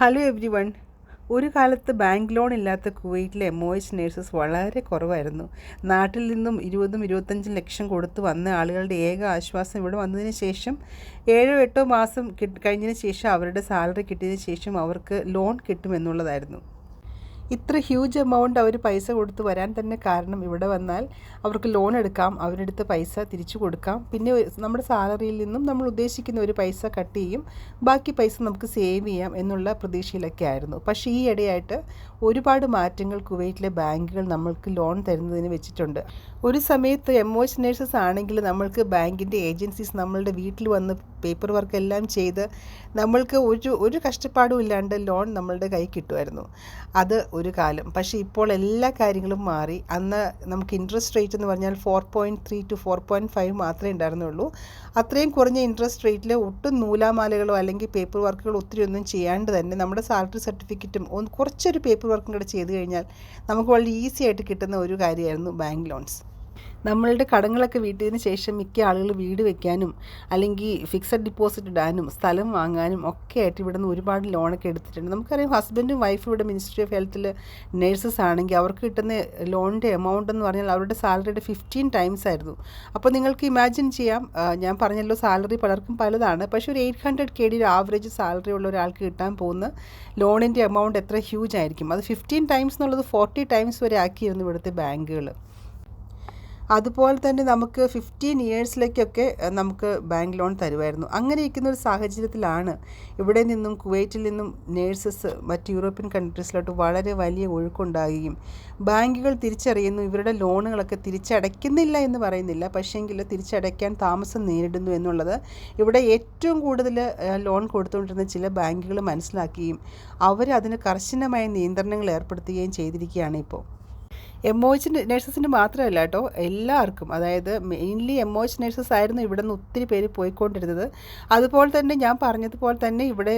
Hello every one ഒരു കാലത്ത് bank loan ഇല്ലാത്ത കുവൈറ്റിലെ എം ഒ എച്ച് നേഴ്സസ് വളരെ കുറവായിരുന്നു. നാട്ടിൽ നിന്നും ഇരുപതും ഇരുപത്തഞ്ചും ലക്ഷം കൊടുത്ത് വന്ന ആളുകളുടെ ഏക ആശ്വാസം ഇവിടെ വന്നതിന് ശേഷം ഏഴോ എട്ടോ മാസം കിട്ടി കഴിഞ്ഞതിന് ശേഷം അവരുടെ സാലറി കിട്ടിയതിന് ശേഷം അവർക്ക് ലോൺ കിട്ടുമെന്നുള്ളതായിരുന്നു. ഇത്ര ഹ്യൂജ് എമൗണ്ട് അവർ പൈസ കൊടുത്ത് വരാൻ തന്നെ കാരണം ഇവിടെ വന്നാൽ അവർക്ക് ലോൺ എടുക്കാം അവരെടുത്ത് പൈസ തിരിച്ചു കൊടുക്കാം. പിന്നെ നമ്മുടെ സാലറിയിൽ നിന്നും നമ്മൾ ഉദ്ദേശിക്കുന്ന ഒരു പൈസ കട്ട് ചെയ്യും. ബാക്കി പൈസ നമുക്ക് സേവ് ചെയ്യാം എന്നുള്ള പ്രതീക്ഷയിലൊക്കെ ആയിരുന്നു. പക്ഷേ ഈ ഇടയായിട്ട് ഒരുപാട് മാറ്റങ്ങൾ കുവൈറ്റിലെ ബാങ്കുകൾ നമ്മൾക്ക് ലോൺ തരുന്നതിന് വെച്ചിട്ടുണ്ട്. ഒരു സമയത്ത് എം നേഴ്സസ് ആണെങ്കിൽ നമ്മൾക്ക് ബാങ്കിന്റെ ഏജൻസീസ് നമ്മളുടെ വീട്ടിൽ വന്ന് പേപ്പർ വർക്ക് എല്ലാം ചെയ്ത് നമ്മൾക്ക് ഒരു ഒരു കഷ്ടപ്പാടും ഇല്ലാണ്ട് ലോൺ നമ്മളുടെ കൈ കിട്ടുമായിരുന്നു. അത് ഒരു കാലം. പക്ഷേ ഇപ്പോൾ എല്ലാ കാര്യങ്ങളും മാറി. അന്ന് നമുക്ക് ഇൻട്രസ്റ്റ് റേറ്റ് എന്ന് പറഞ്ഞാൽ four point three two four point five മാത്രമേ ഉണ്ടായിരുന്നുള്ളൂ. അത്രയും കുറഞ്ഞ ഇൻട്രസ്റ്റ് റേറ്റിൽ ഒട്ടും നൂലാമാലകളോ അല്ലെങ്കിൽ പേപ്പർ വർക്കുകളോ ഒത്തിരി ഒന്നും ചെയ്യാണ്ട് തന്നെ നമ്മുടെ സാലറി സർട്ടിഫിക്കറ്റും ഒന്ന് കുറച്ചൊരു പേപ്പർ വർക്കും കൂടെ ചെയ്ത് കഴിഞ്ഞാൽ നമുക്ക് വളരെ ഈസി ആയിട്ട് കിട്ടുന്ന ഒരു കാര്യമായിരുന്നു ബാങ്ക് ലോൺസ് നമ്മളുടെ കടങ്ങളൊക്കെ വീട്ടിയതിന് ശേഷം മിക്ക ആളുകൾ വീട് വെക്കാനും അല്ലെങ്കിൽ ഫിക്സഡ് ഡിപ്പോസിറ്റ് ഇടാനും സ്ഥലം വാങ്ങാനും ഒക്കെ ആയിട്ട് ഇവിടെ നിന്ന് ഒരുപാട് ലോണൊക്കെ എടുത്തിട്ടുണ്ട്. നമുക്കറിയാം ഹസ്ബൻഡും വൈഫും ഇവിടെ മിനിസ്ട്രി ഓഫ് ഹെൽത്തിൽ നേഴ്സസ് ആണെങ്കിൽ അവർക്ക് കിട്ടുന്ന ലോണിന്റെ എമൗണ്ട് എന്ന് പറഞ്ഞാൽ അവരുടെ സാലറിയുടെ ഫിഫ്റ്റീൻ ടൈംസ് ആയിരുന്നു. അപ്പോൾ നിങ്ങൾക്ക് ഇമാജിൻ ചെയ്യാം. ഞാൻ പറഞ്ഞല്ലോ സാലറി പലർക്കും പലതാണ്. പക്ഷേ ഒരു eight hundred K D average salary ഉള്ള ഒരാൾക്ക് കിട്ടാൻ പോകുന്ന ലോണിന്റെ എമൗണ്ട് എത്ര ഹ്യൂജ് ആയിരിക്കും. അത് ഫിഫ്റ്റീൻ ടൈംസ് എന്നുള്ളത് ഫോർട്ടി ടൈംസ് വരെ ആക്കിയിരുന്നു ഇവിടുത്തെ ബാങ്കുകൾ. അതുപോലെ തന്നെ നമുക്ക് ഫിഫ്റ്റീൻ ഇയേഴ്സിലേക്കൊക്കെ നമുക്ക് ബാങ്ക് ലോൺ തരുമായിരുന്നു. അങ്ങനെ ഇരിക്കുന്ന ഒരു സാഹചര്യത്തിലാണ് ഇവിടെ നിന്നും കുവൈറ്റിൽ നിന്നും നേഴ്സസ് മറ്റ് യൂറോപ്യൻ കൺട്രീസിലോട്ട് വളരെ വലിയ ഒഴുക്കുണ്ടാകുകയും ബാങ്കുകൾ തിരിച്ചറിയുന്നു ഇവരുടെ ലോണുകളൊക്കെ തിരിച്ചടയ്ക്കുന്നില്ല എന്ന് പറയുന്നില്ല. പക്ഷേങ്കിൽ തിരിച്ചടയ്ക്കാൻ താമസം നേരിടുന്നു എന്നുള്ളത് ഇവിടെ ഏറ്റവും കൂടുതൽ ലോൺ കൊടുത്തുകൊണ്ടിരുന്ന ചില ബാങ്കുകൾ മനസ്സിലാക്കുകയും അവർ അതിന് കർശനമായ നിയന്ത്രണങ്ങൾ ഏർപ്പെടുത്തുകയും ചെയ്തിരിക്കുകയാണ് ഇപ്പോൾ. എം ഒ എച്ച് നഴ്സസിന് മാത്രമല്ല കേട്ടോ എല്ലാവർക്കും. അതായത് mainly M O H nurses ആയിരുന്നു ഇവിടെ നിന്ന് ഒത്തിരി പേര് പോയിക്കൊണ്ടിരുന്നത്. അതുപോലെ തന്നെ ഞാൻ പറഞ്ഞതുപോലെ തന്നെ ഇവിടെ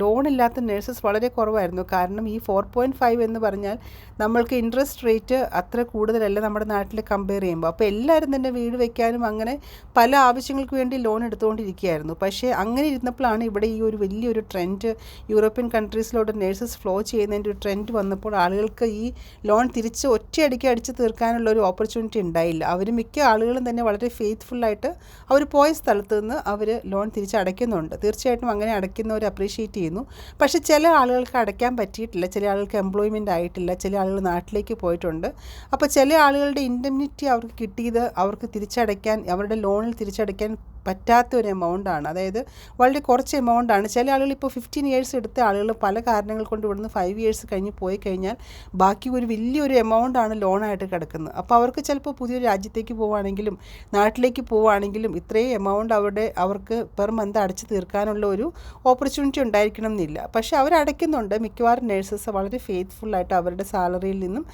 ലോൺ ഇല്ലാത്ത നഴ്സസ് വളരെ കുറവായിരുന്നു. കാരണം ഈ ഫോർ പോയിന്റ് ഫൈവ് എന്ന് പറഞ്ഞാൽ നമ്മൾക്ക് ഇൻട്രസ്റ്റ് റേറ്റ് അത്ര കൂടുതലല്ല നമ്മുടെ നാട്ടിൽ കമ്പയർ ചെയ്യുമ്പോൾ. അപ്പോൾ എല്ലാവരും തന്നെ വീട് വെക്കാനും അങ്ങനെ പല ആവശ്യങ്ങൾക്ക് വേണ്ടി ലോൺ എടുത്തുകൊണ്ടിരിക്കുകയായിരുന്നു. പക്ഷേ അങ്ങനെ ഇരുന്നപ്പോഴാണ് ഇവിടെ ഈ ഒരു വലിയൊരു ട്രെൻഡ് യൂറോപ്യൻ കൺട്രീസിലോട്ട് നേഴ്സസ് ഫ്ലോ ചെയ്യുന്നതിന്റെ ഒരു ട്രെൻഡ് വന്നപ്പോൾ ആളുകൾക്ക് ഈ ലോൺ തിരിച്ച് ഒറ്റയടിക്ക് അടിച്ച് തീർക്കാനുള്ള ഒരു ഓപ്പർച്യൂണിറ്റി ഉണ്ടായില്ല. അവർ മിക്ക ആളുകളും തന്നെ വളരെ ഫെയ്ത്ത്ഫുള്ളായിട്ട് അവർ പോയ സ്ഥലത്ത് നിന്ന് അവർ ലോൺ തിരിച്ച് അടയ്ക്കുന്നുണ്ട് തീർച്ചയായിട്ടും അങ്ങനെ അടയ്ക്കുന്നവർ അപ്രീഷിയേറ്റ് ചെയ്യുന്നു. പക്ഷേ ചില ആളുകൾക്ക് അടയ്ക്കാൻ പറ്റിയിട്ടില്ല. ചില ആളുകൾക്ക് എംപ്ലോയ്മെന്റ് ആയിട്ടില്ല. ചില ആളുകൾ നാട്ടിലേക്ക് പോയിട്ടുണ്ട്. അപ്പോൾ ചില ആളുകളുടെ ഇൻഡെമ്നിറ്റി അവർക്ക് കിട്ടിയത് അവർക്ക് തിരിച്ചടയ്ക്കാൻ അവരുടെ ലോണിൽ തിരിച്ചടയ്ക്കാൻ പറ്റാത്ത ഒരു എമൗണ്ടാണ് അതായത് വളരെ കുറച്ച് എമൗണ്ടാണ് ചില ആളുകൾ ഇപ്പോൾ ഫിഫ്റ്റീൻ ഇയേഴ്സ് എടുത്ത ആളുകൾ പല കാരണങ്ങൾ കൊണ്ട് ഇവിടുന്ന് ഫൈവ് ഇയേഴ്സ് കഴിഞ്ഞ് പോയി കഴിഞ്ഞാൽ ബാക്കി ഒരു വലിയൊരു എമൗണ്ടാണ് ലോണായിട്ട് കിടക്കുന്നത്. അപ്പോൾ അവർക്ക് ചിലപ്പോൾ പുതിയൊരു രാജ്യത്തേക്ക് പോവുകയാണെങ്കിലും നാട്ടിലേക്ക് പോവുകയാണെങ്കിലും ഇത്രയും എമൗണ്ട് അവരുടെ അവർക്ക് പെർ മന്ത് അടച്ചു തീർക്കാനുള്ള ഒരു ഓപ്പർച്യൂണിറ്റി ഉണ്ടായിരിക്കണം എന്നില്ല. പക്ഷേ അവരടയ്ക്കുന്നുണ്ട് മിക്കവാറും നേഴ്സസ് വളരെ ഫെയ്ത്ത്ഫുള്ളായിട്ട് അവരുടെ സാലറിയിൽ നിന്നും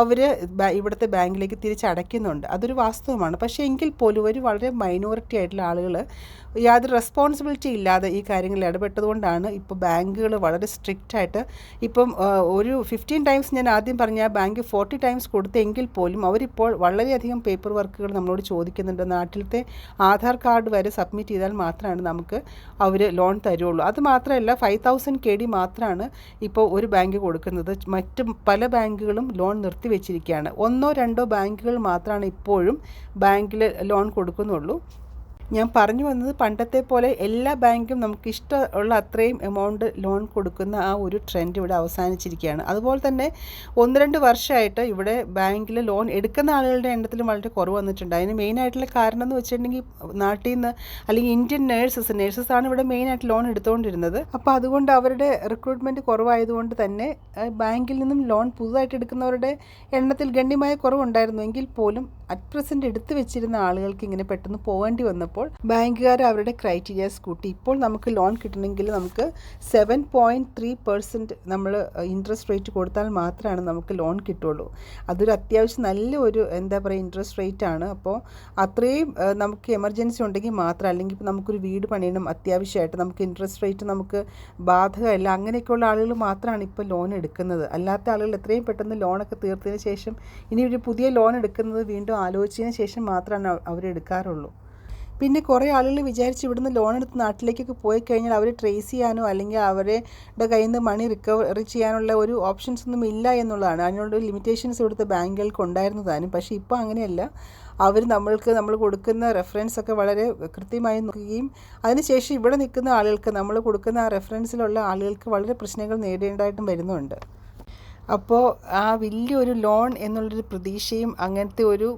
അവർ ഇവിടുത്തെ ബാങ്കിലേക്ക് തിരിച്ചടയ്ക്കുന്നുണ്ട് അതൊരു വാസ്തവമാണ്. പക്ഷേ എങ്കിൽ പോലും ഒരു വളരെ മൈനോറിറ്റി ആയിട്ടുള്ള ആളുകൾ യാതൊരു റെസ്പോൺസിബിലിറ്റി ഇല്ലാതെ ഈ കാര്യങ്ങളിൽ ഇടപെട്ടതുകൊണ്ടാണ് ഇപ്പോൾ ബാങ്കുകൾ വളരെ സ്ട്രിക്റ്റ് ആയിട്ട് ഇപ്പം ഒരു ഫിഫ്റ്റീൻ ടൈംസ് ഞാൻ ആദ്യം പറഞ്ഞ ബാങ്ക് ഫോർട്ടി ടൈംസ് കൊടുത്തെങ്കിൽ പോലും അവരിപ്പോൾ വളരെയധികം പേപ്പർ വർക്കുകൾ നമ്മളോട് ചോദിക്കുന്നുണ്ട്. നാട്ടിലത്തെ ആധാർ കാർഡ് വരെ സബ്മിറ്റ് ചെയ്താൽ മാത്രമാണ് നമുക്ക് അവർ ലോൺ തരുള്ളൂ. അത് മാത്രമല്ല ഫൈവ് തൗസൻഡ് കെ ഡി മാത്രമാണ് ഇപ്പോൾ ഒരു ബാങ്ക് കൊടുക്കുന്നത്. മറ്റ് പല ബാങ്കുകളും ലോൺ നിർത്തിവെച്ചിരിക്കുകയാണ്. ഒന്നോ രണ്ടോ ബാങ്കുകൾ മാത്രമാണ് ഇപ്പോഴും ബാങ്കിൽ ലോൺ കൊടുക്കുന്നുള്ളൂ. ഞാൻ പറഞ്ഞു വന്നത് പണ്ടത്തെ പോലെ എല്ലാ ബാങ്കും നമുക്ക് ഇഷ്ടമുള്ള അത്രയും എമൗണ്ട് ലോൺ കൊടുക്കുന്ന ആ ഒരു ട്രെൻഡ് ഇവിടെ അവസാനിച്ചിരിക്കുകയാണ്. അതുപോലെ തന്നെ ഒന്ന് രണ്ട് വർഷമായിട്ട് ഇവിടെ ബാങ്കിൽ ലോൺ എടുക്കുന്ന ആളുകളുടെ എണ്ണത്തിലും വളരെ കുറവ് വന്നിട്ടുണ്ട്. അതിന് മെയിനായിട്ടുള്ള കാരണം എന്ന് വെച്ചിട്ടുണ്ടെങ്കിൽ നാട്ടിൽ നിന്ന് അല്ലെങ്കിൽ ഇന്ത്യൻ നേഴ്സസ് നേഴ്സസ് ആണ് ഇവിടെ മെയിനായിട്ട് ലോൺ എടുത്തുകൊണ്ടിരുന്നത്. അപ്പോൾ അതുകൊണ്ട് അവരുടെ റിക്രൂട്ട്മെന്റ് കുറവായതുകൊണ്ട് തന്നെ ബാങ്കിൽ നിന്നും ലോൺ പുതുതായിട്ട് എടുക്കുന്നവരുടെ എണ്ണത്തിൽ ഗണ്യമായ കുറവുണ്ടായിരുന്നു. എങ്കിൽ പോലും അറ്റ് പ്രസന്റ് എടുത്തു വെച്ചിരുന്ന ആളുകൾക്ക് ഇങ്ങനെ പെട്ടെന്ന് പോകേണ്ടി വന്നപ്പോൾ ബാങ്കുകാർ അവരുടെ ക്രൈറ്റീരിയാസ് കൂട്ടി. ഇപ്പോൾ നമുക്ക് ലോൺ കിട്ടണമെങ്കിൽ നമുക്ക് സെവൻ പോയിന്റ് ത്രീ പെർസെന്റ് നമ്മൾ ഇൻട്രസ്റ്റ് റേറ്റ് കൊടുത്താൽ മാത്രമാണ് നമുക്ക് ലോൺ കിട്ടുള്ളൂ. അതൊരു അത്യാവശ്യം നല്ല ഒരു എന്താ പറയുക ഇൻട്രസ്റ്റ് റേറ്റ് ആണ്. അപ്പോൾ അത്രയും നമുക്ക് എമർജൻസി ഉണ്ടെങ്കിൽ മാത്രം അല്ലെങ്കിൽ ഇപ്പോൾ നമുക്കൊരു വീട് പണിയണം അത്യാവശ്യമായിട്ട് നമുക്ക് ഇൻട്രസ്റ്റ് റേറ്റ് നമുക്ക് ബാധകമല്ല അങ്ങനെയൊക്കെയുള്ള ആളുകൾ മാത്രമാണ് ഇപ്പോൾ ലോൺ എടുക്കുന്നത്. അല്ലാത്ത ആളുകൾ എത്രയും പെട്ടെന്ന് ലോണൊക്കെ തീർത്തതിന് ശേഷം ഇനി ഒരു പുതിയ ലോൺ എടുക്കുന്നത് വീണ്ടും ആലോചിച്ചതിന് ശേഷം മാത്രമാണ് അവ- അവരെടുക്കാറുള്ളൂ പിന്നെ കുറേ ആളുകൾ വിചാരിച്ച് ഇവിടുന്ന് ലോൺ എടുത്ത് നാട്ടിലേക്കൊക്കെ പോയി കഴിഞ്ഞാൽ അവരെ ട്രേസ് ചെയ്യാനോ അല്ലെങ്കിൽ അവരുടെ കയ്യിൽ നിന്ന് മണി റിക്കവറി ചെയ്യാനുള്ള ഒരു ഓപ്ഷൻസ് ഒന്നും ഇല്ല എന്നുള്ളതാണ്. അതിനുള്ള ലിമിറ്റേഷൻസ് ഇവിടുത്തെ ബാങ്കുകൾക്ക് ഉണ്ടായിരുന്നതാനും. പക്ഷേ ഇപ്പോൾ അങ്ങനെയല്ല. അവർ നമ്മൾക്ക് നമ്മൾ കൊടുക്കുന്ന റെഫറൻസ് ഒക്കെ വളരെ കൃത്യമായി നോക്കുകയും അതിനുശേഷം ഇവിടെ നിൽക്കുന്ന ആളുകൾക്ക് നമ്മൾ കൊടുക്കുന്ന ആ റെഫറൻസിലുള്ള ആളുകൾക്ക് വളരെ പ്രശ്നങ്ങൾ നേരിടേണ്ടതായിട്ടും വരുന്നുണ്ട്. അപ്പോൾ ആ വലിയൊരു ലോൺ എന്നുള്ളൊരു പ്രതീക്ഷയും അങ്ങനത്തെ ഒരു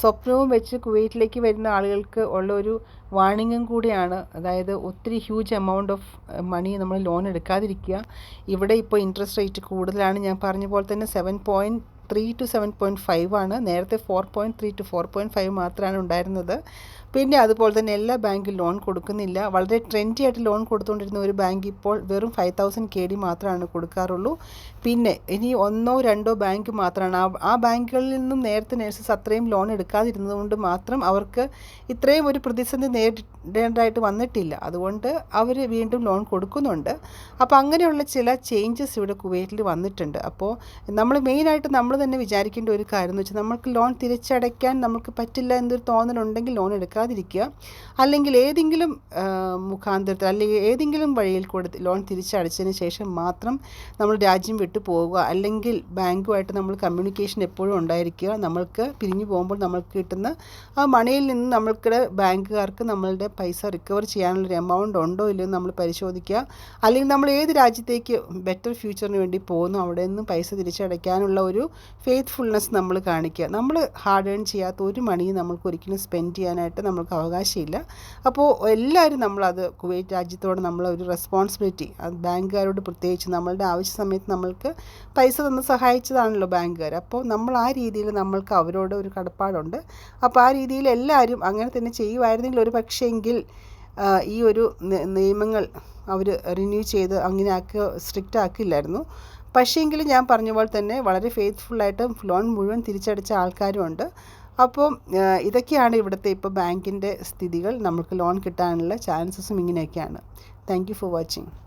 സ്വപ്നവും വെച്ച് കുവൈറ്റിലേക്ക് വരുന്ന ആളുകൾക്ക് ഉള്ള ഒരു വാണിംഗും കൂടിയാണ്. അതായത് ഒത്തിരി ഹ്യൂജ് എമൗണ്ട് ഓഫ് മണി നമ്മൾ ലോൺ എടുക്കാതിരിക്കുക. ഇവിടെ ഇപ്പോൾ ഇൻട്രസ്റ്റ് റേറ്റ് കൂടുതലാണ്. ഞാൻ പറഞ്ഞ പോലെ തന്നെ seven point three two seven point five ആണ്. നേരത്തെ four point three two four point five മാത്രമാണ് ഉണ്ടായിരുന്നത്. പിന്നെ അതുപോലെ തന്നെ എല്ലാ ബാങ്കും ലോൺ കൊടുക്കുന്നില്ല. വളരെ ട്രെൻഡി ആയിട്ട് ലോൺ കൊടുത്തുകൊണ്ടിരുന്ന ഒരു ബാങ്ക് ഇപ്പോൾ വെറും ഫൈവ് തൗസൻഡ് കെ ഡി മാത്രമാണ് കൊടുക്കാറുള്ളൂ. പിന്നെ ഇനി ഒന്നോ രണ്ടോ ബാങ്ക് മാത്രമാണ് ആ ആ ബാങ്കുകളിൽ നിന്നും നേരത്തെ നേഴ്സസ് അത്രയും ലോൺ എടുക്കാതിരുന്നത് കൊണ്ട് മാത്രം അവർക്ക് ഇത്രയും ഒരു പ്രതിസന്ധി നേരിടേണ്ടതായിട്ട് വന്നിട്ടില്ല. അതുകൊണ്ട് അവർ വീണ്ടും ലോൺ കൊടുക്കുന്നുണ്ട്. അപ്പോൾ അങ്ങനെയുള്ള ചില ചേഞ്ചസ് ഇവിടെ കുവൈറ്റിൽ വന്നിട്ടുണ്ട്. അപ്പോൾ നമ്മൾ മെയിനായിട്ട് നമ്മൾ തന്നെ വിചാരിക്കേണ്ട ഒരു കാര്യം എന്ന് വെച്ചാൽ നമുക്ക് ലോൺ തിരിച്ചടയ്ക്കാൻ നമുക്ക് പറ്റില്ല എന്നൊരു തോന്നലുണ്ടെങ്കിൽ ലോൺ എടുക്കാതിരിക്കുക അല്ലെങ്കിൽ ഏതെങ്കിലും മുഖാന്തരത്തിൽ അല്ലെങ്കിൽ ഏതെങ്കിലും വഴിയിൽ കൊടുത്ത് ലോൺ തിരിച്ചടച്ചതിന് ശേഷം മാത്രം നമ്മൾ രാജ്യം വിട്ടു പോവുക അല്ലെങ്കിൽ ബാങ്കുമായിട്ട് നമ്മൾ കമ്മ്യൂണിക്കേഷൻ എപ്പോഴും ഉണ്ടായിരിക്കുക. നമ്മൾക്ക് പിരിഞ്ഞു പോകുമ്പോൾ നമ്മൾക്ക് കിട്ടുന്ന ആ മണിയിൽ നിന്ന് നമ്മൾക്ക് ബാങ്കുകാർക്ക് നമ്മളുടെ പൈസ റിക്കവർ ചെയ്യാനുള്ളൊരു എമൗണ്ട് ഉണ്ടോ ഇല്ലയോ നമ്മൾ പരിശോധിക്കുക. അല്ലെങ്കിൽ നമ്മൾ ഏത് രാജ്യത്തേക്ക് ബെറ്റർ ഫ്യൂച്ചറിന് വേണ്ടി പോകുന്നു അവിടെ നിന്ന് പൈസ തിരിച്ചടയ്ക്കാനുള്ള ഒരു ഫെയ്ത്ത്ഫുൾനെസ് നമ്മൾ കാണിക്കുക. നമ്മൾ ഹാർഡ് ഏൺ ചെയ്യാത്ത ഒരു മണിയും നമ്മൾക്ക് ഒരിക്കലും സ്പെൻഡ് ചെയ്യാനായിട്ട് നമ്മൾക്ക് അവകാശമില്ല. അപ്പോൾ എല്ലാവരും നമ്മളത് കുവൈറ്റ് രാജ്യത്തോട് നമ്മൾ ഒരു റെസ്പോൺസിബിലിറ്റി അത് ബാങ്കുകാരോട് പ്രത്യേകിച്ച് നമ്മളുടെ ആവശ്യ സമയത്ത് നമ്മൾക്ക് പൈസ തന്ന് സഹായിച്ചതാണല്ലോ ബാങ്കുകാർ അപ്പോൾ നമ്മൾ ആ രീതിയിൽ നമ്മൾക്ക് അവരോട് ഒരു കടപ്പാടുണ്ട്. അപ്പോൾ ആ രീതിയിൽ എല്ലാവരും അങ്ങനെ തന്നെ ചെയ്യുമായിരുന്നെങ്കിൽ ഒരു പക്ഷേങ്കിൽ ഈ ഒരു നിയമങ്ങൾ അവർ റിന്യൂ ചെയ്ത് അങ്ങനെ ആക്കുക സ്ട്രിക്റ്റ് ആക്കില്ലായിരുന്നു. പക്ഷേങ്കിലും ഞാൻ പറഞ്ഞ പോലെ തന്നെ വളരെ ഫെയ്ത്ത്ഫുള്ളായിട്ട് ലോൺ മുഴുവൻ തിരിച്ചടച്ച ആൾക്കാരും ഉണ്ട്. അപ്പോൾ ഇതൊക്കെയാണ് ഇവിടുത്തെ ഇപ്പോൾ ബാങ്കിന്റെ സ്ഥിതികൾ. നമുക്ക് ലോൺ കിട്ടാനുള്ള ചാൻസസും ഇങ്ങനെയൊക്കെയാണ്. Thank for watching